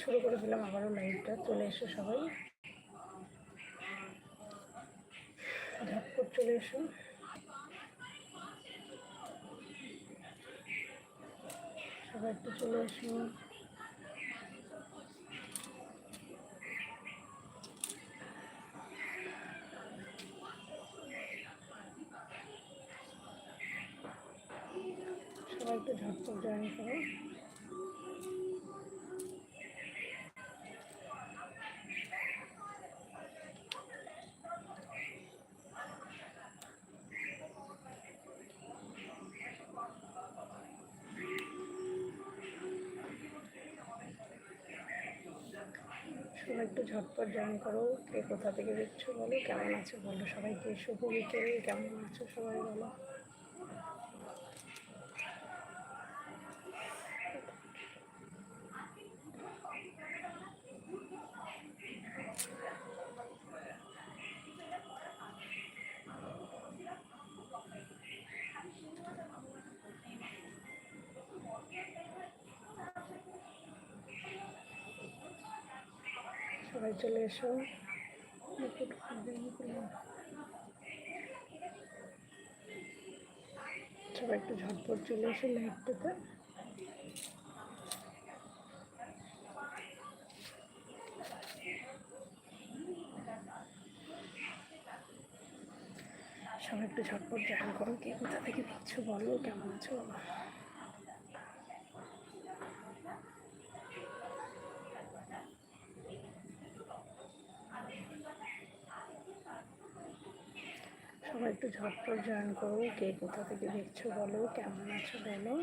শুরু করে দিলাম, আবারও লাইভটা চলে এসো সবাই। ঝটপট চলে এসো। সবাই একটু চলে এসো। সবাই একটু ঝটপট জয়েন করো সবাই একটু ঝটপট জয়েন করো, কে কোথা থেকে দেখছ বলো, কেমন আছো বলো, সবাইকে শুভ বিকেল, কেমন আছো সবাই বলো। সবাই চলে এসো। সবাই একটু ঝটপট চলে এসো লাইভটাতে সবাই একটু ঝটপট জয়েন করো, কে কোথা থেকে দেখছ বলো, কেমন আছো বলো সবাই একটু ঝটপট জয়েন করো কে কোথা থেকে দেখছ বলো, কেমন আছো বলো।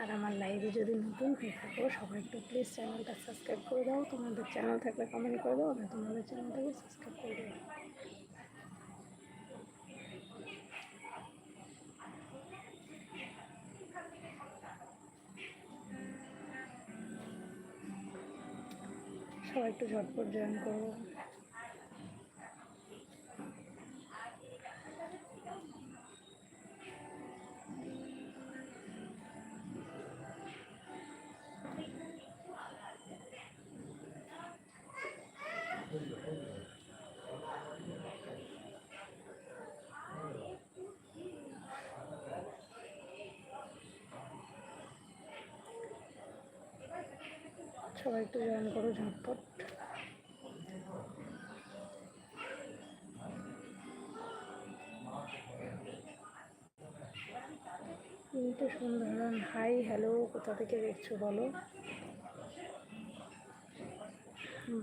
আর আমার লাইভে যদি নতুন হয়ে থাকো, সবাই একটু প্লিজ চ্যানেলটা সাবস্ক্রাইব করে দাও। তোমাদের চ্যানেল থাকলে কমেন্ট করে দাও, আমি তোমাদের চ্যানেলটাকে সাবস্ক্রাইব করে দেবো। সবাই একটু ঝটপট জয়েন করো। সবাই একটু জয়েন করো ঝটপট। কিন্তু সুন্দর হাই, হ্যালো, কোথা থেকে দেখছ বলো?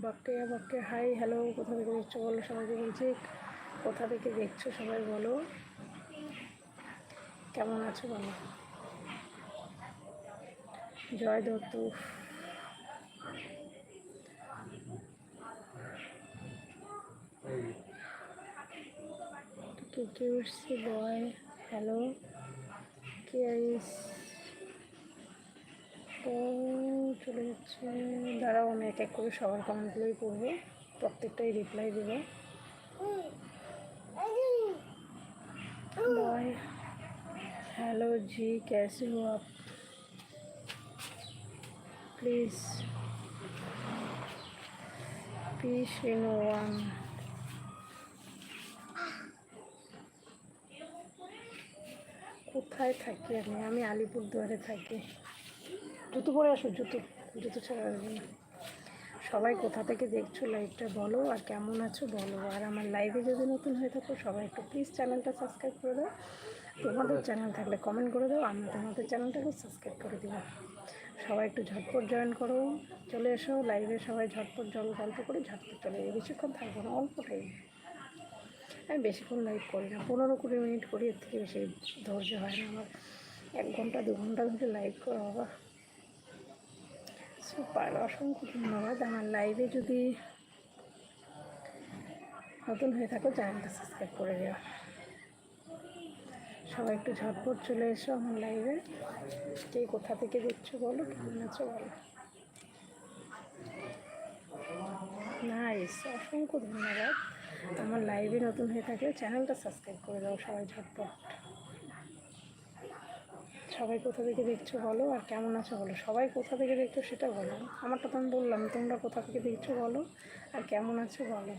বাক্যে বাক্যে হাই, হ্যালো, কোথা থেকে দেখছ বলো? সবাইকে বলছি, কোথা থেকে দেখছ সবাই বলো? কেমন আছো বলো? Joy Dutta okay cutesy boy, hello চলে যাচ্ছে। দাঁড়াও, আমি এক এক করে সবার কমেন্টগুলোই করব প্রত্যেকটাই রিপ্লাই দেবো। বয় হ্যালো জি ক্যাসে হো আপ? প্লিজ পি রিনো ওয়ান কোথায় থাকি আমি? আমি আলিপুরদুয়ারে থাকি। জুতো পরে আসো, জুতো। জুতো ছাড়া আসবে না। সবাই কোথা থেকে দেখছ লাইভটা বলো, আর কেমন আছো বলো। আর আমার লাইভে যদি নতুন হয়ে থাকো, সবাই একটু প্লিজ চ্যানেলটা সাবস্ক্রাইব করে দাও। তোমাদের চ্যানেল থাকলে কমেন্ট করে দাও আমি তোমাদের চ্যানেলটাকে সাবস্ক্রাইব করে দিব সবাই একটু ঝটপট জয়েন করো। চলে এসো লাইভে সবাই ঝটপট জল গল্প করে ঝটপট চলে যাবে বেশিক্ষণ থাকব না, অল্প টাইম আমি বেশিক্ষণ লাইভ করি না। পনেরো কুড়ি মিনিট করি, এর থেকে বেশি ধৈর্য হয় না আমার। এক ঘণ্টা, দু ঘণ্টা ধরে লাইভ করা, বাবা। সুপার অসংখ্য ধন্যবাদ। আমার লাইভে যদি নতুন হয়ে থাকো চ্যানেলটা সাবস্ক্রাইব করে দিও। সবাই একটু ঝটপট চলে এসো আমার লাইভে কে কোথা থেকে দেখছ বলো, কেমন আছো বলো। নাইস অসংখ্য ধন্যবাদ। আমার লাইভে নতুন হয়ে থাকলে চ্যানেলটা সাবস্ক্রাইব করে দাও সবাই ঝটপট। সবাই কোথা থেকে দেখছ বলো, আর কেমন আছো বলো? সবাই কোথা থেকে দেখছ সেটা বলো। আমারটা তো আমি বললাম, তোমরা কোথা থেকে দেখছ বলো, আর কেমন আছো বলো।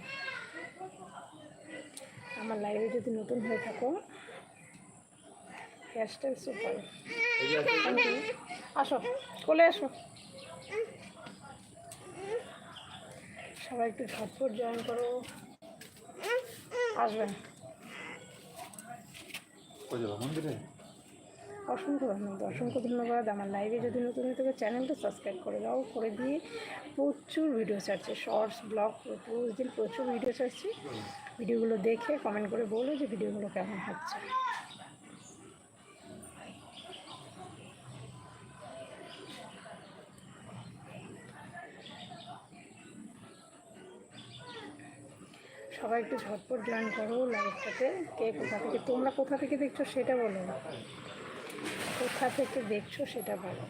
আমার লাইভে যদি নতুন হয়ে থাকো হেয়ারস্টাইল সুপার আসো চলে আসো। সবাই একটু ঝটপট জয়েন করো। আসবেন মন্দিরে অসংখ্য ধন্যবাদ অসংখ্য ধন্যবাদ। আমার লাইভে যদি নতুন হয়ে থাকে চ্যানেলটা সাবস্ক্রাইব করে দাও। করে দিয়ে প্রচুর ভিডিও ছাড়ছে শর্টস ব্লগ প্রতিদিন প্রচুর ভিডিও ছাড়ছি ভিডিওগুলো দেখে কমেন্ট করে বলো যে ভিডিওগুলো কেমন হচ্ছে। সবাই একটু ঝটপট জয়েন করো লাইভটাতে কে কোথা থেকে, তোমরা কোথা থেকে দেখছ সেটা বলো। কোথা থেকে দেখছ সেটা বলো।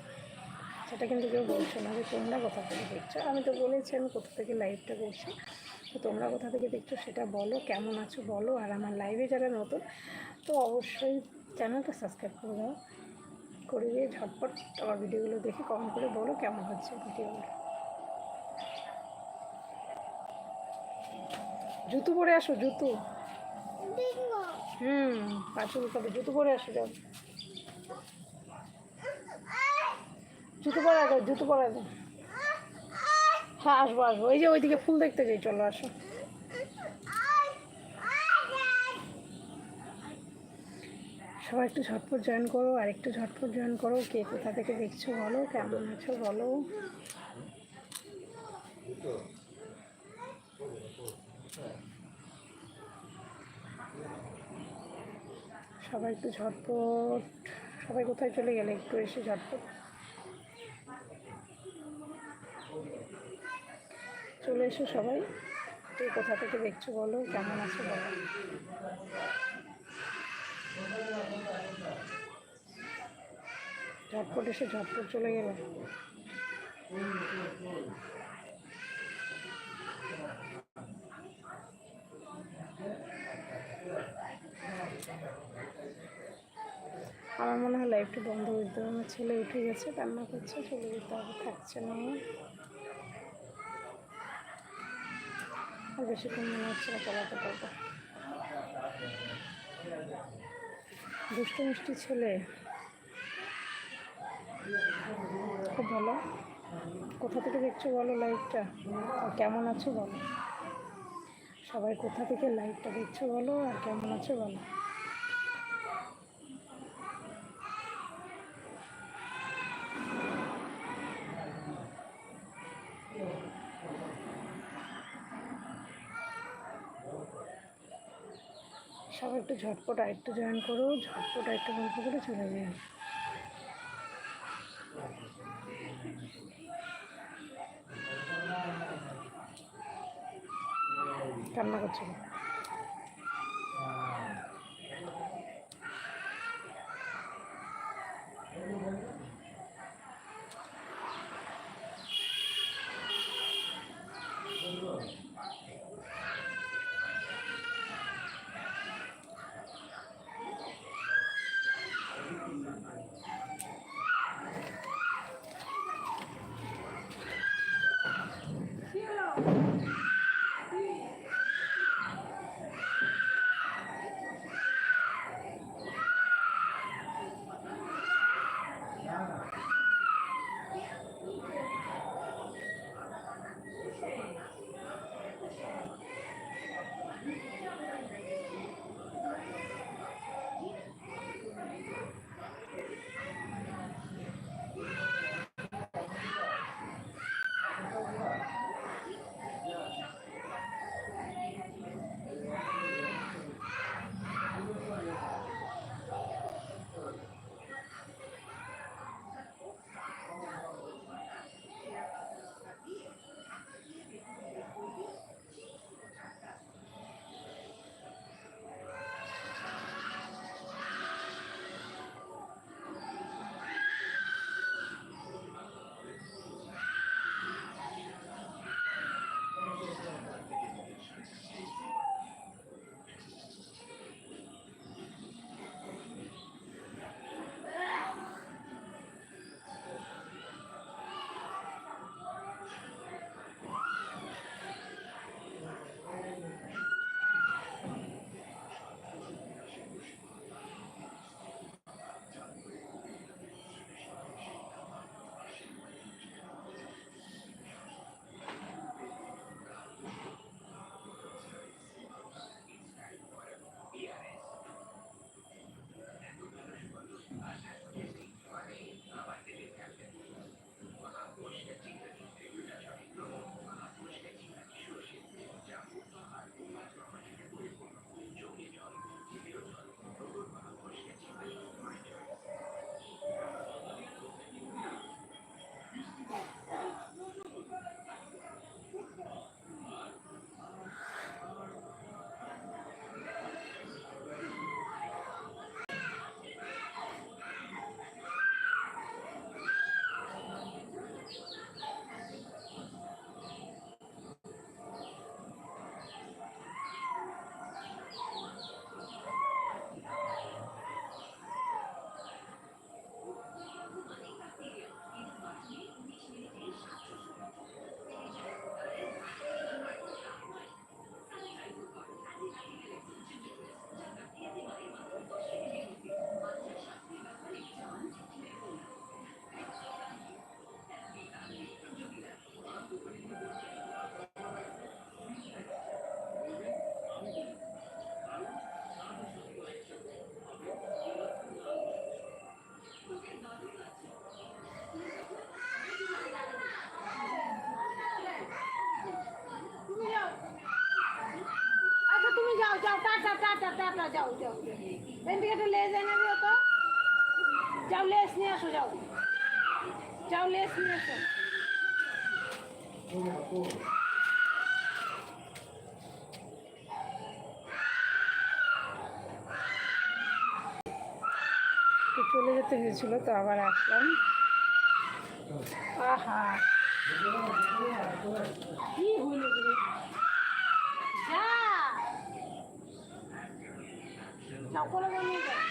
সেটা কিন্তু কেউ বলছো না যে তোমরা কোথা থেকে দেখছ। আমি তো বলেছি আমি কোথা থেকে লাইভটা করছি। তো তোমরা কোথা থেকে দেখছ সেটা বলো, কেমন আছো বলো। আর আমার লাইভে যারা নতুন, তো অবশ্যই চ্যানেলটা সাবস্ক্রাইব করে দাও। করে দিয়ে ঝটপট আমার ভিডিওগুলো দেখে কমেন্ট করে বলো কেমন হচ্ছে ভিডিওগুলো জুতো পরে আসো জুতো। হুম পাঁচুল কবে জুতো পরে আসো যাও। জুতো পরে আগে জুতো পরে আগে। হ্যাঁ আসব আসব। এই যে ওইদিকে ফুল দেখতে যাই চলো আসো। সবাই একটু ঝটপট জয়েন করো আর একটু ঝটপট জয়েন করো। কে কোথা থেকে দেখছ বলো কেমন আছো বলো। সবাই একটু ঝটপট, সবাই কোথায় চলে গেলে একটু এসে ঝটপট। চলে এসো সবাই, কে কোথা থেকে দেখছ বলো, কেমন আছো বলো। ঝটপট এসে ঝটপট চলে গেলে। মনে হয় লাইফটা বন্ধ করে দিতে আমার ছেলে উঠে গেছে রান্না করছে, চলে যেতে হবে, থাকছে না বেশিক্ষণ মনে হচ্ছে না চালাতে পারব। দুষ্টু মিষ্টি ছেলে। খুব ভালো। কোথা থেকে দেখছ বলো লাইভটা আর কেমন আছো বলো? সবাই কোথা থেকে লাইভটা দেখছ বলো? আর কেমন আছো বলো? সবাই একটু ঝটপট আয়ত্ত জয়েন করো ঝটপট আয়ত্ত গল্প করে চলে যাই কান্না করছিল এখান থেকে একটা লেজ এনে দিও তো। যাও লেস নিয়ে আসো, যাও। যাও লেস নিয়ে আসো। চলে যেতে হয়েছিল, তো আবার আসলাম। আহা। কি হইল রে? যা যাও করে নিয়ে যাও